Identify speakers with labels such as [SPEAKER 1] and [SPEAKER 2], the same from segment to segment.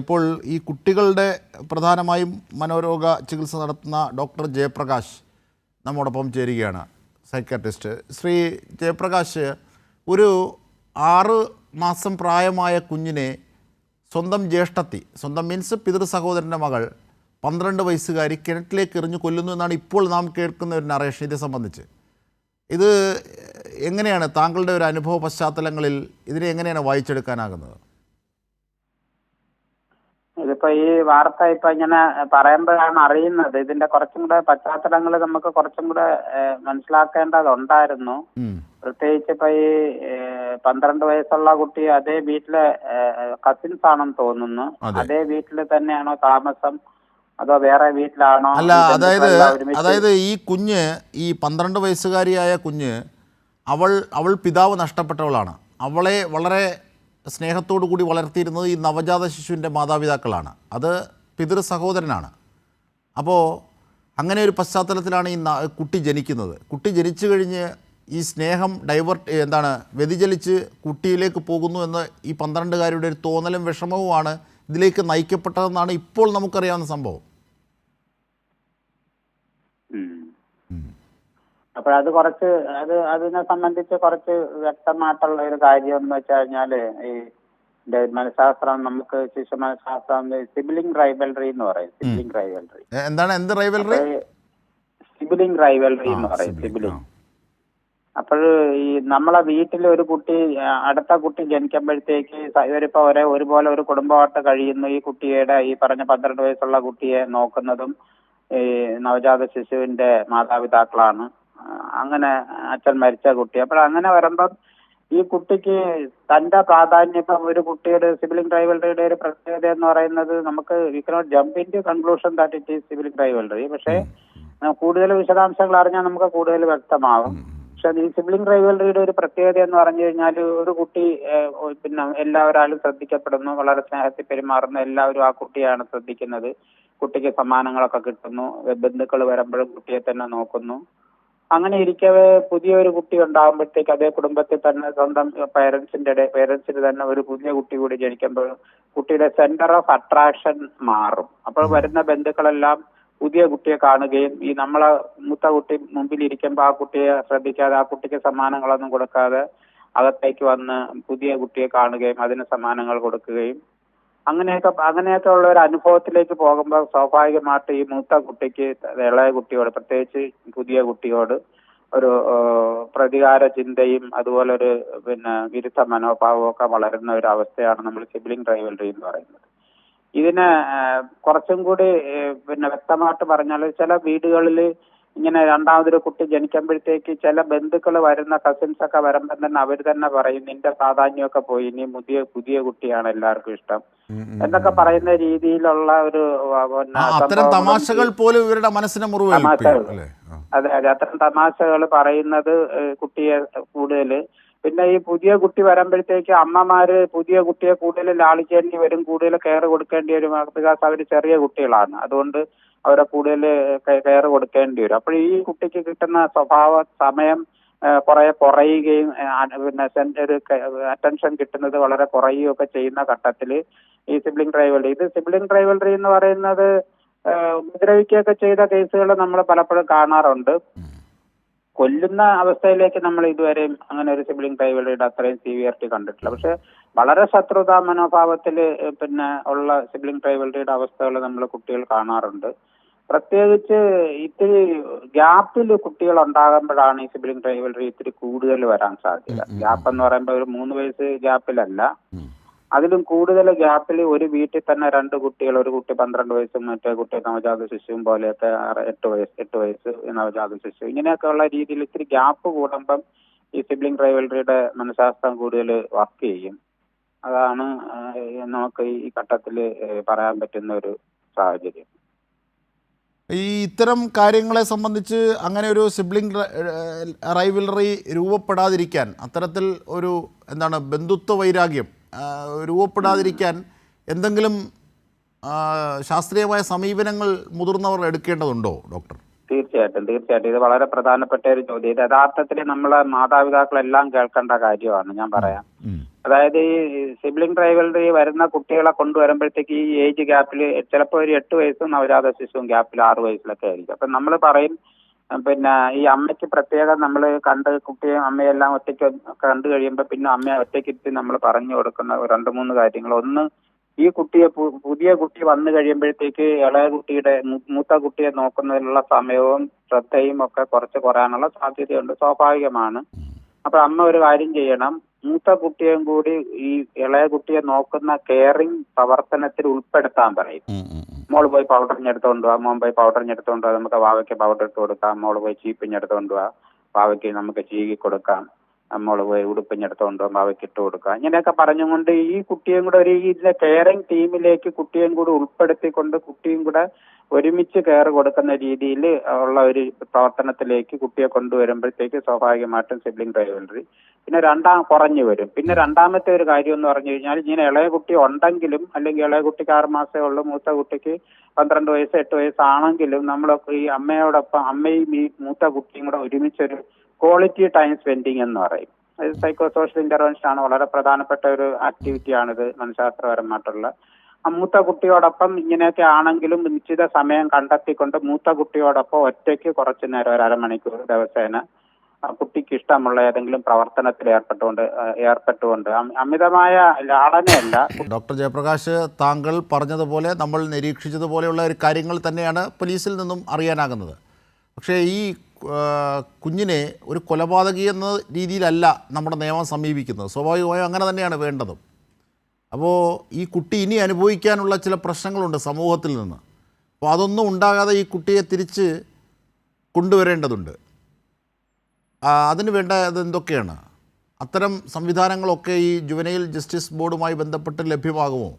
[SPEAKER 1] ഇപ്പോൾ ഈ കുട്ടികളുടെ പ്രധാനമായും മനോരോഗ ചികിത്സ നടത്തുന്ന ഡോക്ടർ ജയപ്രകാശ് നമ്മോടൊപ്പം ചേരുകയാണ്. സൈക്കാട്രിസ്റ്റ്. ശ്രീ ജയപ്രകാശ് ഒരു ആറ് മാസം പ്രായമായ കുഞ്ഞിനെ സ്വന്തം ജ്യേഷ്ഠത്തി സ്വന്തം മീൻസ് പിതൃ സഹോദരന്റെ മകൾ പന്ത്രണ്ട് വയസ്സുകാരി കിണറ്റിലേക്ക് എറിഞ്ഞു കൊല്ലുന്നു എന്നാണ് ഇപ്പോൾ നാം കേൾക്കുന്ന ഒരു നറേഷൻ ഇതേ സംബന്ധിച്ച്. ഇത് എങ്ങനെയാണ് താങ്കളുടെ ഒരു അനുഭവ പശ്ചാത്തലങ്ങളിൽ ഇതിനെ എങ്ങനെയാണ് വായിച്ചെടുക്കാനാകുന്നത്?
[SPEAKER 2] ഇതിപ്പോ ഈ വാർത്ത ഇപ്പൊ ഇങ്ങനെ പറയുമ്പോഴാണ് അറിയുന്നത്. ഇതിന്റെ കുറച്ചും കൂടെ പശ്ചാത്തലങ്ങൾ നമുക്ക് കുറച്ചും കൂടെ മനസ്സിലാക്കേണ്ടതുണ്ടായിരുന്നു. പ്രത്യേകിച്ച് ഇപ്പൊ ഈ പന്ത്രണ്ട് വയസ്സുള്ള കുട്ടി അതേ വീട്ടിലെ കസിൻസ് ആണെന്ന് തോന്നുന്നു.
[SPEAKER 1] അതേ.
[SPEAKER 2] വീട്ടിൽ തന്നെയാണോ താമസം? അതോ വേറെ വീട്ടിലാണോ?
[SPEAKER 1] അല്ല അതായത് അതായത് ഈ കുഞ്ഞ് ഈ പന്ത്രണ്ട് വയസ്സുകാരിയായ കുഞ്ഞ് അവൾ അവൾ പിതാവ് നഷ്ടപ്പെട്ടവളാണ്. അവളെ വളരെ സ്നേഹത്തോടു കൂടി വളർത്തിയിരുന്നത് ഈ നവജാത ശിശുവിന്റെ മാതാപിതാക്കളാണ്. അത് പിതൃ സഹോദരനാണ്. അപ്പോൾ അങ്ങനെ ഒരു പശ്ചാത്തലത്തിലാണ് ഈ കുട്ടി ജനിക്കുന്നത്. കുട്ടി ജനിച്ചു കഴിഞ്ഞ് ഈ സ്നേഹം ഡൈവേർട്ട് എന്താണ് വ്യതിചലിച്ച് കുട്ടിയിലേക്ക് പോകുന്നു എന്ന് ഈ പന്ത്രണ്ടുകാരുടെ ഒരു തോന്നലും വിഷമവുമാണ് ഇതിലേക്ക് നയിക്കപ്പെട്ടതെന്നാണ് ഇപ്പോൾ നമുക്കറിയാവുന്ന സംഭവം.
[SPEAKER 2] അപ്പോൾ അത് കുറച്ച് അത് അതിനെ സംബന്ധിച്ച് കുറച്ച് വ്യക്തമായിട്ടുള്ള ഒരു കാര്യം എന്ന് വെച്ച് കഴിഞ്ഞാൽ ഈ മനഃശാസ്ത്രം നമുക്ക് ശിശു മനഃശാസ്ത്രം സിബിലിംഗ് റൈവൽറി എന്ന് പറയും സിബിലിംഗ് റൈവൽറി.
[SPEAKER 1] എന്താണ് എന്ത് റൈവൽറി?
[SPEAKER 2] സിബിലിംഗ് റൈവൽറി എന്ന് പറയും സിബിലിംഗ് അപ്പോൾ ഈ നമ്മളെ വീട്ടിൽ ഒരു കുട്ടി അടുത്ത കുട്ടി ജനിക്കുമ്പോഴത്തേക്ക് ഇവരിപ്പോ ഒരേ ഒരുപോലെ ഒരു കുടുംബമായിട്ട് കഴിയുന്നു. ഈ കുട്ടിയുടെ ഈ പറഞ്ഞ പന്ത്രണ്ട് വയസ്സുള്ള കുട്ടിയെ നോക്കുന്നതും ഈ നവജാത ശിശുവിന്റെ മാതാപിതാക്കളാണ്. അങ്ങനെ അച്ഛൻ മരിച്ച കുട്ടി. അപ്പോൾ അങ്ങനെ വരുമ്പം ഈ കുട്ടിക്ക് തന്റെ പ്രാധാന്യം ഇപ്പം ഒരു കുട്ടിയുടെ സിബിലിംഗ് റൈവൽറിയുടെ ഒരു പ്രത്യേകത എന്ന് പറയുന്നത് നമുക്ക് we cannot jump into conclusion that it is sibling rivalry. പക്ഷേ കൂടുതൽ വിശദാംശങ്ങൾ അറിഞ്ഞാൽ നമുക്ക് കൂടുതൽ വ്യക്തമാവും. പക്ഷെ ഈ സിബ്ലിംഗ് റൈവൽറിയുടെ ഒരു പ്രത്യേകത എന്ന് പറഞ്ഞു കഴിഞ്ഞാൽ ഒരു കുട്ടി പിന്നെ എല്ലാവരാലും ശ്രദ്ധിക്കപ്പെടുന്നു. വളരെ സ്നേഹത്തിൽ പെരുമാറുന്നു എല്ലാവരും ആ കുട്ടിയാണ് ശ്രദ്ധിക്കുന്നത്. കുട്ടിക്ക് സമ്മാനങ്ങളൊക്കെ കിട്ടുന്നു. ബന്ധുക്കൾ വരുമ്പോഴും കുട്ടിയെ തന്നെ നോക്കുന്നു. അങ്ങനെ ഇരിക്കവേ പുതിയൊരു കുട്ടി ഉണ്ടാകുമ്പോഴത്തേക്ക് അതേ കുടുംബത്തിൽ തന്നെ സ്വന്തം പേരൻസിന്റെ പേരൻസിന് തന്നെ ഒരു പുതിയ കുട്ടി കൂടി ജനിക്കുമ്പോൾ കുട്ടിയുടെ സെന്റർ ഓഫ് അട്രാക്ഷൻ മാറും. അപ്പോൾ വരുന്ന ബന്ധുക്കളെല്ലാം പുതിയ കുട്ടിയെ കാണുകയും ഈ നമ്മളെ മുത്ത കുട്ടി മുമ്പിൽ ഇരിക്കുമ്പോൾ ആ കുട്ടിയെ ശ്രദ്ധിക്കാതെ ആ കുട്ടിക്ക് സമ്മാനങ്ങളൊന്നും കൊടുക്കാതെ അകത്തേക്ക് വന്ന് പുതിയ കുട്ടിയെ കാണുകയും അതിന് സമ്മാനങ്ങൾ കൊടുക്കുകയും അങ്ങനെയൊക്കെ അങ്ങനെയൊക്കെ ഉള്ള ഒരു അനുഭവത്തിലേക്ക് പോകുമ്പോൾ സ്വാഭാവികമായിട്ട് ഈ മൂത്ത കുട്ടിക്ക് ഇളയ കുട്ടിയോട് പ്രത്യേകിച്ച് പുതിയ കുട്ടിയോട് ഒരു പ്രതികാര ചിന്തയും അതുപോലെ ഒരു പിന്നെ വിരുദ്ധ മനോഭാവവും ഒക്കെ വളരുന്ന ഒരു അവസ്ഥയാണ് നമ്മൾ സിബ്ലിംഗ് റൈവൽറി എന്ന് പറയുന്നത്. ഇതിനെ കുറച്ചും കൂടി പിന്നെ വ്യക്തമായിട്ട് പറഞ്ഞാൽ ചില വീടുകളിൽ ഇങ്ങനെ രണ്ടാമതൊരു കുട്ടി ജനിക്കുമ്പോഴത്തേക്ക് ചില ബന്ധുക്കൾ വരുന്ന കസിൻസ് ഒക്കെ വരുമ്പോൾ തന്നെ അവർ തന്നെ പറയും നിന്റെ പ്രാധാന്യമൊക്കെ പോയി നീ പുതിയ പുതിയ കുട്ടിയാണ് എല്ലാവർക്കും ഇഷ്ടം. എന്നൊക്കെ പറയുന്ന രീതിയിലുള്ള ഒരു
[SPEAKER 1] അത്തരം തമാശകൾ പോലും ഇവരുടെ മനസ്സിനെ.
[SPEAKER 2] അതെ അതെ അത്തരം തമാശകൾ പറയുന്നത് കുട്ടിയെ കൂടുതൽ പിന്നെ ഈ പുതിയ കുട്ടി വരുമ്പോഴത്തേക്ക് അമ്മമാര് പുതിയ കുട്ടിയെ കൂടുതൽ ലാളിക്കേണ്ടി വരും കൂടുതൽ കെയർ കൊടുക്കേണ്ടി വരും. ബിക്കോസ് അവർ ചെറിയ കുട്ടികളാണ്. അതുകൊണ്ട് അവരെ കൂടുതൽ കെയർ കൊടുക്കേണ്ടി വരും. അപ്പോൾ ഈ കുട്ടിക്ക് കിട്ടുന്ന സ്വഭാവ സമയം കുറെ കുറയുകയും പിന്നെ ഒരു അറ്റൻഷൻ കിട്ടുന്നത് വളരെ കുറയുകയും ഒക്കെ ചെയ്യുന്ന ഘട്ടത്തിൽ ഈ സിബ്ലിംഗ് റൈവൽറി ഇത് സിബ്ലിംഗ് റൈവൽറി എന്ന് പറയുന്നത് ഉപദ്രവിക്കുകയൊക്കെ ചെയ്ത കേസുകൾ നമ്മൾ പലപ്പോഴും കാണാറുണ്ട്. കൊല്ലുന്ന അവസ്ഥയിലേക്ക് നമ്മൾ ഇതുവരെയും അങ്ങനെ ഒരു സിബ്ലിംഗ് ട്രൈബലിയുടെ അത്രയും സിവിയറിറ്റി കണ്ടിട്ടില്ല. പക്ഷെ വളരെ ശത്രുതാ മനോഭാവത്തിൽ പിന്നെ ഉള്ള സിബ്ലിംഗ് റൈവൽറിയുടെ അവസ്ഥകൾ നമ്മൾ കുട്ടികൾ കാണാറുണ്ട്. പ്രത്യേകിച്ച് ഇത്തിരി ഗ്യാപ്പിൽ കുട്ടികൾ ഉണ്ടാകുമ്പോഴാണ് ഈ സിബ്ലിംഗ് ട്രൈബലറി ഇത്തിരി കൂടുതൽ വരാൻ സാധ്യത. ഗ്യാപ്പ് എന്ന് പറയുമ്പോൾ ഒരു മൂന്ന് വയസ്സ് ഗ്യാപ്പിലല്ല. അതിലും കൂടുതൽ ഗ്യാപ്പിൽ ഒരു വീട്ടിൽ തന്നെ രണ്ട് കുട്ടികൾ ഒരു കുട്ടി പന്ത്രണ്ട് വയസ്സും മറ്റേ കുട്ടി നവജാത ശിശുവും പോലെയൊക്കെ എട്ട് വയസ്സ് എട്ട് വയസ്സ് നവജാത ശിശു. ഇങ്ങനെയൊക്കെ ഉള്ള രീതിയിൽ ഇത്തിരി ഗ്യാപ്പ് കൂടുമ്പം ഈ സിബ്ലിംഗ് റൈവൽറിയുടെ മനഃശാസ്ത്രം കൂടുതൽ വർക്ക് ചെയ്യും. അതാണ് നമുക്ക് ഈ ഘട്ടത്തിൽ പറയാൻ പറ്റുന്ന ഒരു സാഹചര്യം.
[SPEAKER 1] ഈ ഇത്തരം കാര്യങ്ങളെ സംബന്ധിച്ച് അങ്ങനെ ഒരു സിബ്ലിംഗ് റൈവലറി രൂപപ്പെടാതിരിക്കാൻ അത്തരത്തിൽ ഒരു എന്താണ് ബന്ധുത്വ വൈരാഗ്യം രൂപപ്പെടാതിരിക്കാൻ എന്തെങ്കിലും ശാസ്ത്രീയമായ സമീപനങ്ങൾ മുതിർന്നവർ എടുക്കേണ്ടതുണ്ടോ ഡോക്ടർ?
[SPEAKER 2] തീർച്ചയായിട്ടും തീർച്ചയായിട്ടും. ഇത് വളരെ പ്രധാനപ്പെട്ട ഒരു ചോദ്യം. ഇത് യഥാർത്ഥത്തിൽ നമ്മളെ മാതാപിതാക്കളെല്ലാം കേൾക്കേണ്ട കാര്യമാണ് ഞാൻ പറയാം. അതായത് ഈ സിബ്ലിംഗ് റൈവലറി വരുന്ന കുട്ടികളെ കൊണ്ടുവരുമ്പോഴത്തേക്ക് ഈ ഏജ് ഗ്യാപ്പിൽ ചിലപ്പോൾ ഒരു എട്ട് വയസ്സും നവജാത ശിശുവും ഗ്യാപ്പിൽ ആറ് വയസ്സിലൊക്കെ ആയിരിക്കും. അപ്പം നമ്മൾ പറയും പിന്നെ ഈ അമ്മയ്ക്ക് പ്രത്യേകം നമ്മൾ കണ്ട് കുട്ടിയെ അമ്മയെല്ലാം ഒറ്റയ്ക്ക് കണ്ടു കഴിയുമ്പോൾ പിന്നെ അമ്മയെ ഒറ്റയ്ക്കിരുത്തി നമ്മൾ പറഞ്ഞു കൊടുക്കുന്ന രണ്ട് മൂന്ന് കാര്യങ്ങൾ ഒന്ന് ഈ കുട്ടിയെ പുതിയ കുട്ടി വന്നു കഴിയുമ്പോഴത്തേക്ക് ഇളയ കുട്ടിയുടെ മൂത്ത കുട്ടിയെ നോക്കുന്നതിനുള്ള സമയവും ശ്രദ്ധയും ഒക്കെ കുറച്ച് കുറയാനുള്ള സാധ്യതയുണ്ട്. സ്വാഭാവികമാണ്. അപ്പൊ അമ്മ ഒരു കാര്യം ചെയ്യണം. മൂത്ത കുട്ടിയും കൂടി ഈ ഇളയ കുട്ടിയെ നോക്കുന്ന കെയറിംഗ് പ്രവർത്തനത്തിൽ ഉൾപ്പെടുത്താൻ പറയും. മോൾ പോയി പൗഡറിഞ്ഞെടുത്തോണ്ട് വാ മോൻ പോയി പൗഡറിഞ്ഞെടുത്തോണ്ട് വാ നമുക്ക് വാവയ്ക്ക് പൗഡർ ഇട്ട് കൊടുക്കാം. മോൾ പോയി ചീപ്പിഞ്ഞെടുത്തോണ്ട് വാ വാവയ്ക്ക് നമുക്ക് ചീകി കൊടുക്കാം. മോൾ പോയി ഉടുപ്പിഞ്ഞെടുത്തോണ്ട് അവയ്ക്ക് ഇട്ട് കൊടുക്കുക. ഇങ്ങനെയൊക്കെ പറഞ്ഞുകൊണ്ട് ഈ കുട്ടിയും കൂടെ ഒരു ഇതിലെ കെയറിങ് ടീമിലേക്ക് കുട്ടിയും കൂടെ ഉൾപ്പെടുത്തിക്കൊണ്ട് കുട്ടിയും കൂടെ ഒരുമിച്ച് കെയർ കൊടുക്കുന്ന രീതിയിൽ ഉള്ള ഒരു പ്രവർത്തനത്തിലേക്ക് കുട്ടിയെ കൊണ്ടുവരുമ്പോഴത്തേക്ക് സ്വാഭാവികമായിട്ടും സിബ്ലിംഗ് റൈവലറി പിന്നെ രണ്ടാം കുറഞ്ഞു വരും. പിന്നെ രണ്ടാമത്തെ ഒരു കാര്യം എന്ന് പറഞ്ഞു കഴിഞ്ഞാൽ ഇങ്ങനെ ഇളയ കുട്ടി ഉണ്ടെങ്കിലും അല്ലെങ്കിൽ ഇളയ കുട്ടിക്ക് ആറ് മാസമേ ഉള്ളൂ മൂത്ത കുട്ടിക്ക് പന്ത്രണ്ട് വയസ്സ് എട്ട് വയസ്സാണെങ്കിലും നമ്മളൊക്കെ ഈ അമ്മയോടൊപ്പം അമ്മയും ഈ മൂത്ത കുട്ടിയും കൂടെ ഒരുമിച്ചൊരു ക്വാളിറ്റി ടൈം സ്പെൻഡിങ് എന്ന് പറയും. അത് സൈക്കോ സോഷ്യൽ ഇന്റർവെൻഷൻ ആണ് വളരെ പ്രധാനപ്പെട്ട ഒരു ആക്ടിവിറ്റിയാണിത് മനഃശാസ്ത്രപരമായിട്ടുള്ള. ആ മൂത്ത കുട്ടിയോടൊപ്പം ഇങ്ങനെയൊക്കെ ആണെങ്കിലും നിശ്ചിത സമയം കണ്ടെത്തിക്കൊണ്ട് മൂത്ത കുട്ടിയോടൊപ്പം ഒറ്റയ്ക്ക് കുറച്ചു നേരം ഒരു അരമണിക്കൂർ ദിവസേന കുട്ടിക്ക് ഇഷ്ടമുള്ള ഏതെങ്കിലും പ്രവർത്തനത്തിൽ ഏർപ്പെട്ടുകൊണ്ട് ഏർപ്പെട്ടുകൊണ്ട്. അമിതമായ ലാളനയല്ല.
[SPEAKER 1] ഡോക്ടർ ജയപ്രകാശ് താങ്കൾ പറഞ്ഞതുപോലെ നമ്മൾ നിരീക്ഷിച്ചതുപോലെയുള്ള ഒരു കാര്യങ്ങൾ തന്നെയാണ് പോലീസിൽ നിന്നും അറിയാനാകുന്നത്. പക്ഷേ ഈ കുഞ്ഞിനെ ഒരു കൊലപാതകി എന്ന രീതിയിലല്ല നമ്മുടെ നിയമം സമീപിക്കുന്നത്. സ്വാഭാവികമായും അങ്ങനെ തന്നെയാണ് വേണ്ടതും. അപ്പോൾ ഈ കുട്ടി ഇനി അനുഭവിക്കാനുള്ള ചില പ്രശ്നങ്ങളുണ്ട് സമൂഹത്തിൽ നിന്ന്. അപ്പോൾ അതൊന്നും ഉണ്ടാകാതെ ഈ കുട്ടിയെ തിരിച്ച് കൊണ്ടുവരേണ്ടതുണ്ട്. അതിന് വേണ്ട അതെന്തൊക്കെയാണ്? അത്തരം സംവിധാനങ്ങളൊക്കെ ഈ ജുവനൈൽ ജസ്റ്റിസ് ബോർഡുമായി ബന്ധപ്പെട്ട് ലഭ്യമാകുമോ?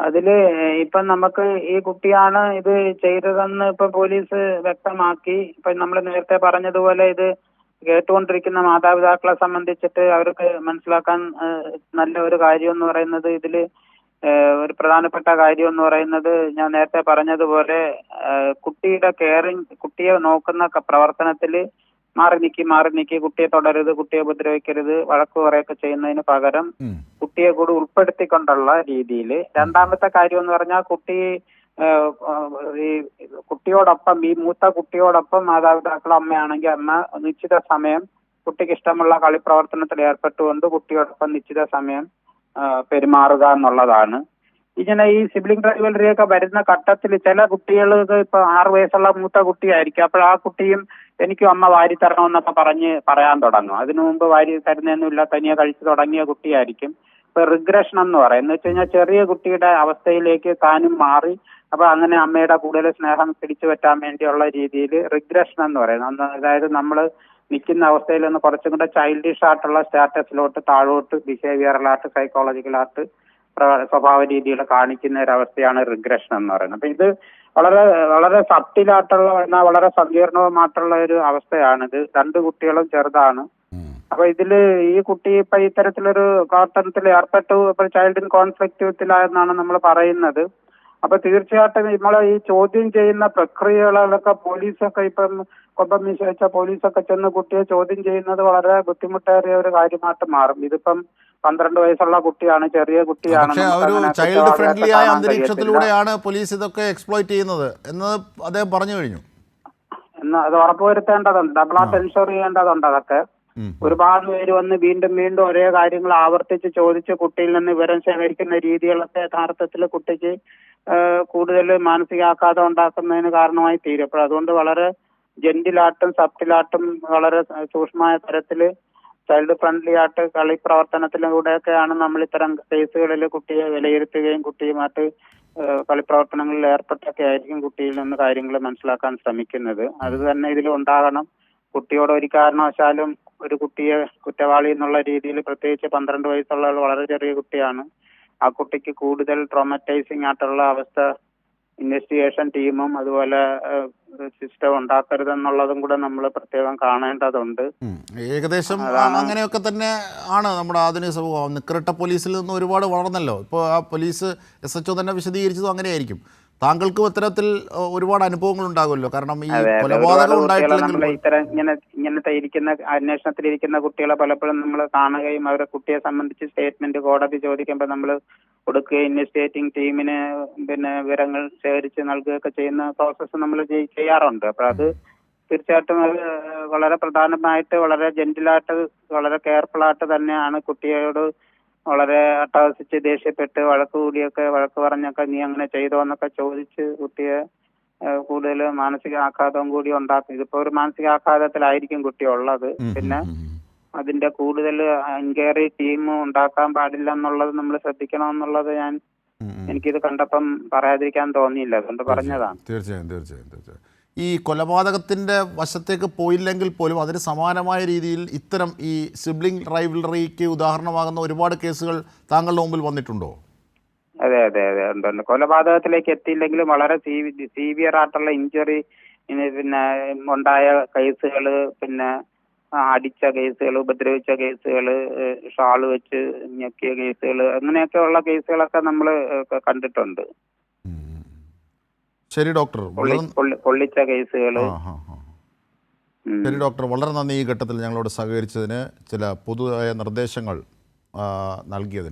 [SPEAKER 2] അതിൽ ഇപ്പൊ നമുക്ക് ഈ കുട്ടിയാണ് ഇത് ചെയ്തതെന്ന് ഇപ്പൊ പോലീസ് വ്യക്തമാക്കി. ഇപ്പൊ നമ്മൾ നേരത്തെ പറഞ്ഞതുപോലെ ഇത് കേട്ടുകൊണ്ടിരിക്കുന്ന മാതാപിതാക്കളെ സംബന്ധിച്ചിട്ട് അവർക്ക് മനസ്സിലാക്കാൻ നല്ല ഒരു കാര്യം എന്ന് പറയുന്നത് ഇതിൽ ഒരു പ്രധാനപ്പെട്ട കാര്യം എന്ന് പറയുന്നത് ഞാൻ നേരത്തെ പറഞ്ഞതുപോലെ കുട്ടിയുടെ കെയറിങ് കുട്ടിയെ നോക്കുന്ന പ്രവർത്തനത്തിൽ മാറി നിൽക്കി മാറി നിൽക്കി കുട്ടിയെ തുടരുത് കുട്ടിയെ ഉപദ്രവിക്കരുത് വഴക്ക് പറയൊക്കെ ചെയ്യുന്നതിന് പകരം. കുട്ടിയെ കൂടി ഉൾപ്പെടുത്തിക്കൊണ്ടുള്ള രീതിയിൽ രണ്ടാമത്തെ കാര്യം എന്ന് പറഞ്ഞാൽ കുട്ടി ഈ കുട്ടിയോടൊപ്പം ഈ മൂത്ത കുട്ടിയോടൊപ്പം മാതാപിതാക്കൾ അമ്മയാണെങ്കിൽ അമ്മ നിശ്ചിത സമയം കുട്ടിക്ക് ഇഷ്ടമുള്ള കളിപ്രവർത്തനത്തിൽ ഏർപ്പെട്ടുകൊണ്ട് കുട്ടിയോടൊപ്പം നിശ്ചിത സമയം പെരുമാറുക എന്നുള്ളതാണ് ഇങ്ങനെ ഈ സിബ്ലിംഗ് റൈവലറി ഒക്കെ വരുന്ന ഘട്ടത്തിൽ ചില കുട്ടികൾക്ക് ഇപ്പൊ ആറു വയസ്സുള്ള മൂത്ത കുട്ടിയായിരിക്കും. അപ്പോൾ ആ കുട്ടിയും എനിക്ക് അമ്മ വാരി തരണമെന്നൊക്കെ പറഞ്ഞ് പറയാൻ തുടങ്ങും. അതിനു മുമ്പ് വാരി തരുന്നൊന്നുമില്ല തനിയെ കഴിച്ചു തുടങ്ങിയ കുട്ടിയായിരിക്കും. ഇപ്പൊ റിഗ്രഷൻ എന്ന് പറയും. എന്ന് വെച്ച് കഴിഞ്ഞാൽ ചെറിയ കുട്ടിയുടെ അവസ്ഥയിലേക്ക് താനും മാറി. അപ്പൊ അങ്ങനെ അമ്മയുടെ കൂടുതൽ സ്നേഹം പിടിച്ചു പറ്റാൻ വേണ്ടിയുള്ള രീതിയിൽ റിഗ്രഷൻ എന്ന് പറയുന്നത് അതായത് നമ്മൾ നിൽക്കുന്ന അവസ്ഥയിൽ നിന്ന് കുറച്ചും കൂടെ ചൈൽഡിഷ് ആയിട്ടുള്ള സ്റ്റാറ്റസിലോട്ട് താഴോട്ട് ബിഹേവിയറലായിട്ട് സൈക്കോളജിക്കലായിട്ട് സ്വഭാവ രീതികൾ കാണിക്കുന്ന ഒരു അവസ്ഥയാണ് റിഗ്രഷൻ എന്ന് പറയുന്നത്. അപ്പൊ ഇത് വളരെ വളരെ സബ്റ്റിലായിട്ടുള്ള എന്നാൽ വളരെ സങ്കീർണവുമായിട്ടുള്ള ഒരു അവസ്ഥയാണിത് രണ്ട് കുട്ടികളും ചെറുതാണ്. അപ്പൊ ഇതിൽ ഈ കുട്ടി ഇപ്പൊ ഇത്തരത്തിലൊരു പ്രവർത്തനത്തിൽ ഏർപ്പെട്ടു. ഇപ്പൊ ചൈൽഡ് ഇൻ കോൺഫ്ലിക്റ്റിലായെന്നാണ് നമ്മൾ പറയുന്നത്. അപ്പൊ തീർച്ചയായിട്ടും നമ്മൾ ഈ ചോദ്യം ചെയ്യുന്ന പ്രക്രിയകളൊക്കെ പോലീസൊക്കെ ഇപ്പം കൊമ്പം നിശ്ചയിച്ച പോലീസൊക്കെ ചെന്ന് കുട്ടിയെ ചോദ്യം ചെയ്യുന്നത് വളരെ ബുദ്ധിമുട്ടേറിയ ഒരു കാര്യമായിട്ട് മാറും. ഇതിപ്പം പന്ത്രണ്ട് വയസ്സുള്ള കുട്ടിയാണ് ചെറിയ കുട്ടിയാണ്.
[SPEAKER 1] പക്ഷേ ഒരു ചൈൽഡ് ഫ്രണ്ട്ലി ആയ അന്തരീക്ഷത്തിലൂടെയാണ് പോലീസ് ഇതൊക്കെ എക്സ്പ്ലോയിറ്റ് ചെയ്യുന്നത് എന്ന് അദ്ദേഹം പറഞ്ഞു കഴിഞ്ഞു.
[SPEAKER 2] എന്ന് അത് ഉറപ്പുവരുത്തേണ്ടതുണ്ട് ആ എൻഷുർ ചെയ്യേണ്ടതുണ്ട് അതൊക്കെ. ഒരുപാട് പേര് വന്ന് വീണ്ടും വീണ്ടും ഒരേ കാര്യങ്ങൾ ആവർത്തിച്ച് ചോദിച്ച് കുട്ടിയിൽ നിന്ന് വിവരം ശേഖരിക്കുന്ന രീതികളൊക്കെ യഥാർത്ഥത്തിൽ കുട്ടിക്ക് കൂടുതൽ മാനസികാഘാതം ഉണ്ടാക്കുന്നതിന് കാരണമായി തീരും. അപ്പോൾ അതുകൊണ്ട് വളരെ ജെന്റിലാട്ടും സബ്റ്റിലാട്ടും വളരെ സൂക്ഷ്മമായ തരത്തിൽ ചൈൽഡ് ഫ്രണ്ട്ലി ആയിട്ട് കളി പ്രവർത്തനത്തിലൂടെയൊക്കെയാണ് നമ്മൾ ഇത്തരം കേസുകളിൽ കുട്ടിയെ വിലയിരുത്തുകയും കുട്ടിയുമായിട്ട് കളി കളിപ്രവർത്തനങ്ങളിൽ ഏർപ്പെട്ടൊക്കെ ആയിരിക്കും കുട്ടിയിൽ നിന്ന് കാര്യങ്ങൾ മനസ്സിലാക്കാൻ ശ്രമിക്കുന്നത്. അത് തന്നെ ഇതിൽ ഉണ്ടാകണം. കുട്ടിയോട് ഒരു കാരണവശാലും ഒരു കുട്ടിയെ കുറ്റവാളി എന്നുള്ള രീതിയിൽ പ്രത്യേകിച്ച് പന്ത്രണ്ട് വയസ്സുള്ള വളരെ ചെറിയ കുട്ടിയാണ്. ആ കുട്ടിക്ക് കൂടുതൽ ട്രോമറ്റൈസിങ് ആയിട്ടുള്ള അവസ്ഥ ഇൻവെസ്റ്റിഗേഷൻ ടീമും അതുപോലെ സിസ്റ്റം ഉണ്ടാക്കരുതെന്നുള്ളതും കൂടെ നമ്മൾ പ്രത്യേകം കാണേണ്ടതുണ്ട്.
[SPEAKER 1] ഏകദേശം അങ്ങനെയൊക്കെ തന്നെ ആണ് നമ്മുടെ ആധുനിക സമൂഹം. നിക്കരട്ട പോലീസിൽ നിന്ന് ഒരുപാട് വളർന്നല്ലോ. ഇപ്പോൾ ആ പോലീസ് എസ് എച്ച് തന്നെ വിശദീകരിച്ചതും അങ്ങനെയായിരിക്കും. താങ്കൾക്കും അത്തരത്തിൽ ഒരുപാട് അനുഭവങ്ങൾ ഉണ്ടാകുമല്ലോ. കാരണം ഈ കൊലപാതകം ഉണ്ടായിട്ടില്ലെങ്കിൽ
[SPEAKER 2] ഇത്തരം ഇങ്ങനെ ഇങ്ങനത്തെ ഇരിക്കുന്ന അന്വേഷണത്തിലിരിക്കുന്ന കുട്ടികളെ പലപ്പോഴും നമ്മൾ കാണുകയും അവരെ കുട്ടിയെ സംബന്ധിച്ച് സ്റ്റേറ്റ്മെന്റ് കോടതി ചോദിക്കുമ്പോൾ നമ്മൾ കൊടുക്കുകയും ഇൻവെസ്റ്റിഗേറ്റിംഗ് ടീമിന് പിന്നെ വിവരങ്ങൾ ശേഖരിച്ച് നൽകുകയൊക്കെ ചെയ്യുന്ന പ്രോസസ്സ് നമ്മൾ ചെയ്യാറുണ്ട്. അപ്പൊ അത് തീർച്ചയായിട്ടും അത് വളരെ പ്രധാനമായിട്ട് വളരെ ജെന്റിലായിട്ട് വളരെ കെയർഫുൾ ആയിട്ട് തന്നെയാണ് കുട്ടിയോട് വളരെ അട്ടഹസിച്ച് ദേഷ്യപ്പെട്ട് വഴക്ക് കൂടിയൊക്കെ വഴക്ക് പറഞ്ഞൊക്കെ നീ അങ്ങനെ ചെയ്തോ എന്നൊക്കെ ചോദിച്ച് കുട്ടിയെ കൂടുതൽ മാനസിക ആഘാതവും കൂടി ഉണ്ടാക്കും. ഇതിപ്പോ ഒരു മാനസിക ആഘാതത്തിലായിരിക്കും കുട്ടി ഉള്ളത്. പിന്നെ. അതിന്റെ കൂടുതൽ എൻക്വയറി ടീം ഉണ്ടാക്കാൻ പാടില്ല എന്നുള്ളത് നമ്മൾ ശ്രദ്ധിക്കണം എന്നുള്ളത് ഞാൻ. എനിക്കിത് കണ്ടപ്പം പറയാതിരിക്കാൻ തോന്നിയില്ല. അതുകൊണ്ട് പറഞ്ഞതാണ്.
[SPEAKER 1] തീർച്ചയായും തീർച്ചയായും തീർച്ചയായും. ഈ കൊലപാതകത്തിന്റെ വശത്തേക്ക് പോയില്ലെങ്കിൽ പോലും അതിന് സമാനമായ രീതിയിൽ ഇത്തരം ഈ സിബ്ലിംഗ് റൈവലറിക്ക് ഉദാഹരണമാകുന്ന ഒരുപാട് കേസുകൾ താങ്കളുടെ മുമ്പിൽ വന്നിട്ടുണ്ടോ?
[SPEAKER 2] അതെ അതെ അതെ. ഉണ്ട് കൊലപാതകത്തിലേക്ക് എത്തിയില്ലെങ്കിലും വളരെ സീവിയർ ആയിട്ടുള്ള ഇഞ്ചുറി പിന്നെ ഉണ്ടായ കേസുകൾ പിന്നെ അടിച്ച കേസുകൾ ഉപദ്രവിച്ച കേസുകൾ ഷാൾ വെച്ച് ഞെക്കിയ കേസുകൾ അങ്ങനെയൊക്കെ ഉള്ള കേസുകളൊക്കെ നമ്മൾ കണ്ടിട്ടുണ്ട്.
[SPEAKER 1] ശരി ഡോക്ടർ
[SPEAKER 2] പൊള്ളിച്ച കേസുകൾ
[SPEAKER 1] ശരി ഡോക്ടർ വളരെ നന്ദി ഈ ഘട്ടത്തിൽ ഞങ്ങളോട് സഹകരിച്ചതിന് ചില പൊതുവായ നിർദ്ദേശങ്ങൾ നൽകിയതിനും.